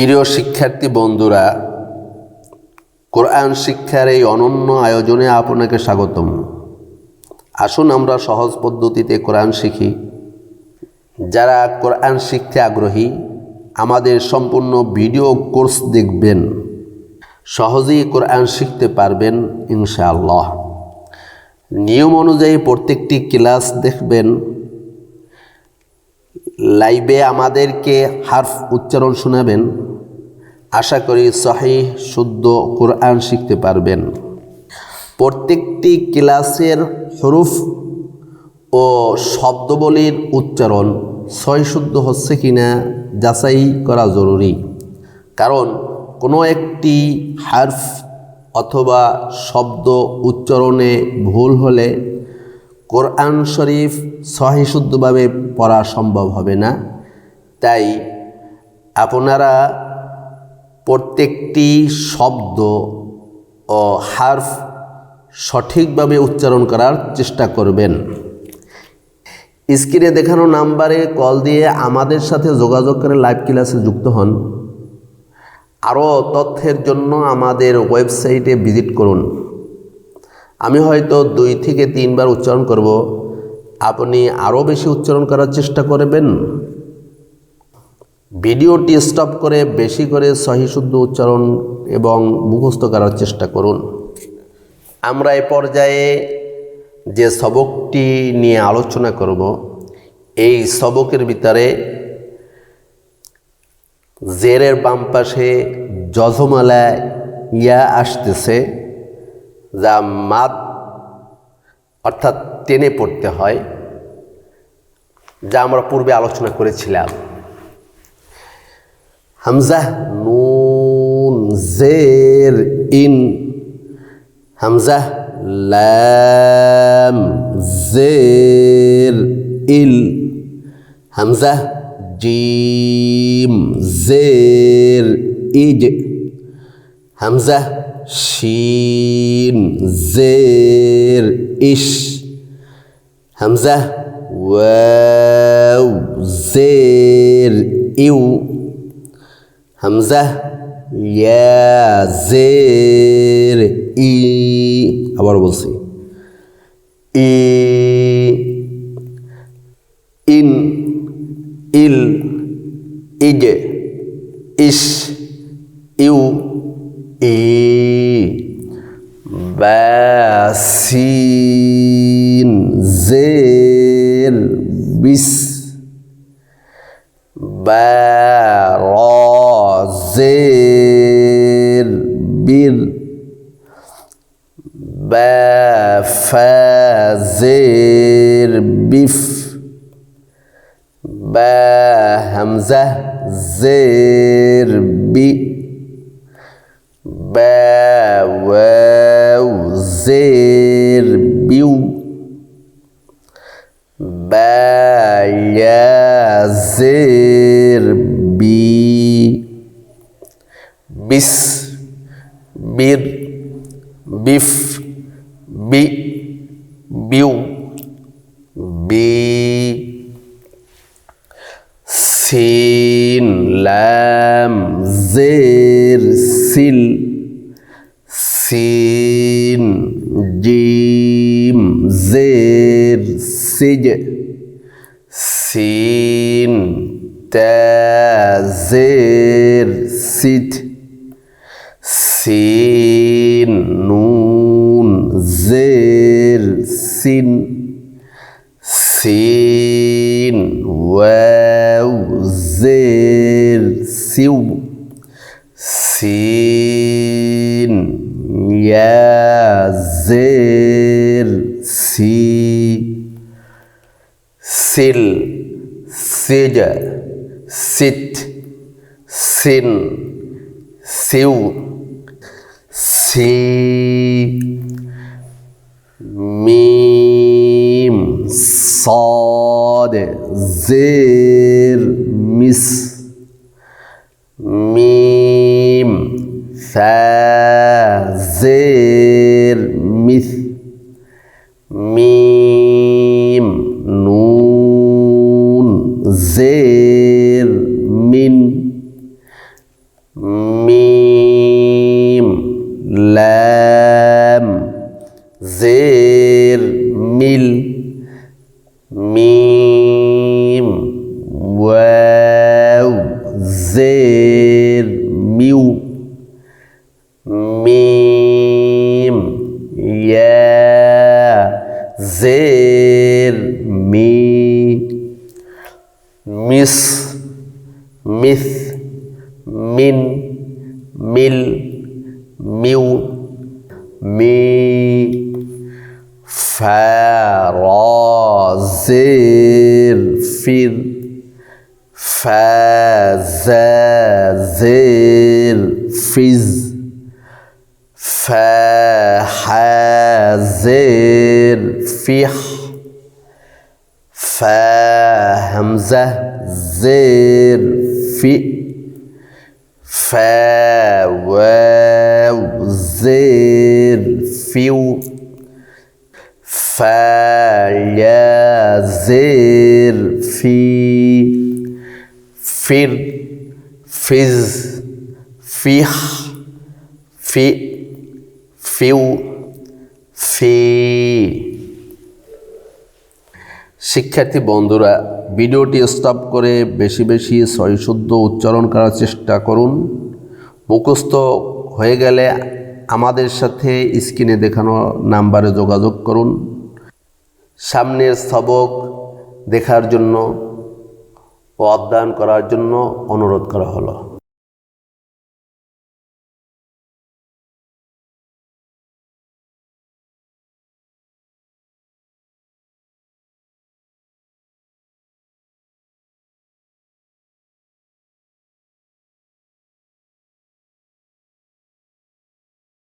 প্রিয় শিক্ষার্থী বন্ধুরা, কোরআন শিক্ষার এই অনন্য আয়োজনে আপনাকে স্বাগতম। আসুন আমরা সহজ পদ্ধতিতে কোরআন শিখি। যারা কোরআন শিখতে আগ্রহী, আমাদের সম্পূর্ণ ভিডিও কোর্স দেখবেন। সহজেই কোরআন শিখতে পারবেন ইনশাআল্লাহ। নিয়ম অনুযায়ী প্রত্যেকটি ক্লাস দেখবেন। লাইভে আমাদেরকে হার্ফ উচ্চারণ শোনাবেন। আশা করি সহি, শুদ্ধ কোরআন শিখতে পারবেন। প্রত্যেকটি ক্লাসের হরুফ ও শব্দবলীর উচ্চারণ ছয় শুদ্ধ হচ্ছে কিনা যাচাই করা জরুরি। কারণ কোনো একটি হার্ফ অথবা শব্দ উচ্চারণে ভুল হলে কোরআন শরীফ সহিশুদ্ধভাবে পড়া সম্ভব হবে না। তাই আপনারা প্রত্যেকটি শব্দ ও হার্ফ সঠিকভাবে উচ্চারণ করার চেষ্টা করবেন। স্ক্রিনে দেখানো নাম্বারে কল দিয়ে আমাদের সাথে যোগাযোগ করে লাইভ ক্লাসে যুক্ত হন। আরও তথ্যের জন্য আমাদের ওয়েবসাইটে ভিজিট করুন। আমি হয়তো দুই থেকে তিনবার উচ্চারণ করব। আপনি আরও বেশি উচ্চারণ করার চেষ্টা করবেন। ভিডিওটি স্টপ করে বেশি করে সহিশুদ্ধ উচ্চারণ এবং মুখস্থ করার চেষ্টা করুন। আমরা এ পর্যায়ে যে সবকটি নিয়ে আলোচনা করব, এই সবকের ভিতরে জেরের বাম পাশে যজমালা ইয়া আসতেছে, যা মাদ অর্থাৎ টেনে পড়তে হয়, যা আমরা পূর্বে আলোচনা করেছিলাম। হামজা নুন জের ইন হামজা লাম জের ইল হামজা জিম জের ইজ হামজা শিন জের ইশ হামজা ওয়াও জের ইউ হামজা ইয়া জের ই, আবার বলছি। ই, ইন, ইল ইজ ইস ইউ, ই, বাসিন, জের, বিস বারজের বীর বাফাজের বিফ হামজা জের বি বাওয়াও বিস বীর, বিফ, বি, বিউ, বি, সিন লাম জের, সিল, সিন, জিম, জের, সিজ, সিন তাজের সিট সিন, নুন, জের, সিন। সিন, ওয়াও, জের, সিউ। সিন, ইয়া, জের, সি। সিল, সিজ সিট সিন, সিউ। সি মিম সদ জের মিস মিম ফা জের ميو ميم يا زير مي مس مث من مل ميو مي فرازير فر فازازل فيز فحازل فيح فهمزة زير في فواو زير فيو فيا زير في ফির, ফিজ, ফিহ, ফি, ফিউ, ফি। শিক্ষার্থী বন্ধুরা, ভিডিওটি স্টপ করে বেশি বেশি সহিশুদ্ধ উচ্চারণ করার চেষ্টা করুন। মুখস্থ হয়ে গেলে আমাদের সাথে স্ক্রিনে দেখানো নাম্বারে যোগাযোগ করুন। সামনের সবক দেখার জন্য ও অধ্যয়ন করার জন্য অনুরোধ করা হলো।